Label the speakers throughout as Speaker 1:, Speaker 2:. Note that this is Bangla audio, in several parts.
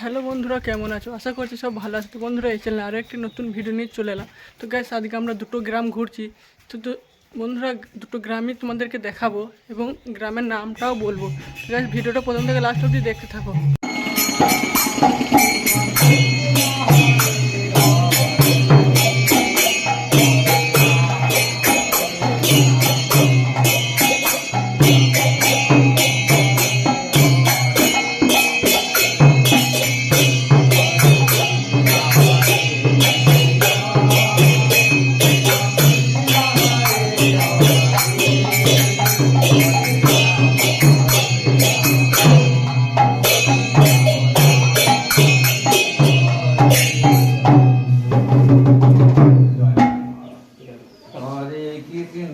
Speaker 1: হ্যালো বন্ধুরা, কেমন আছো? আশা করছি সব ভালো আছে। তো বন্ধুরা, এই চ্যানেলে আরও একটি নতুন ভিডিও নিয়ে চলে এলাম। তো গ্যাস আজকে আমরা দুটো গ্রাম ঘুরছি। তো তো বন্ধুরা, দুটো গ্রামই তোমাদেরকে দেখাবো এবং গ্রামের নামটাও বলব। গ্যাস ভিডিওটা প্রথম থেকে লাস্ট অবধি দেখতে থাকো।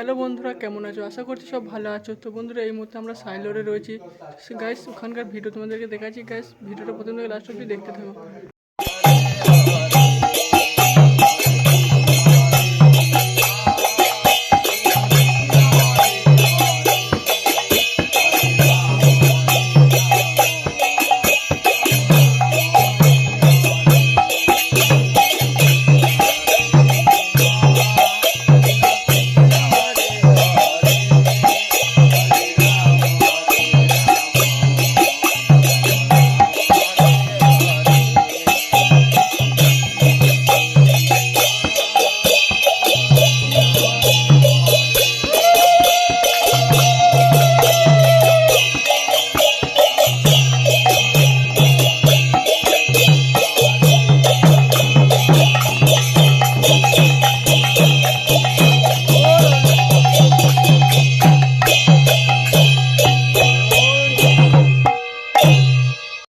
Speaker 1: hello বন্ধুরা, কেমন আছো? আশা করছি সব ভালো আছো। তো বন্ধুরা, এই মুহূর্তে আমরা সাইলোরে রয়েছি। গাইস ওখানকার ভিডিও তোমাদেরকে দেখাচ্ছি। গাইস ভিডিওটা প্রথম থেকে লাস্ট অবধি দেখতে থাকো।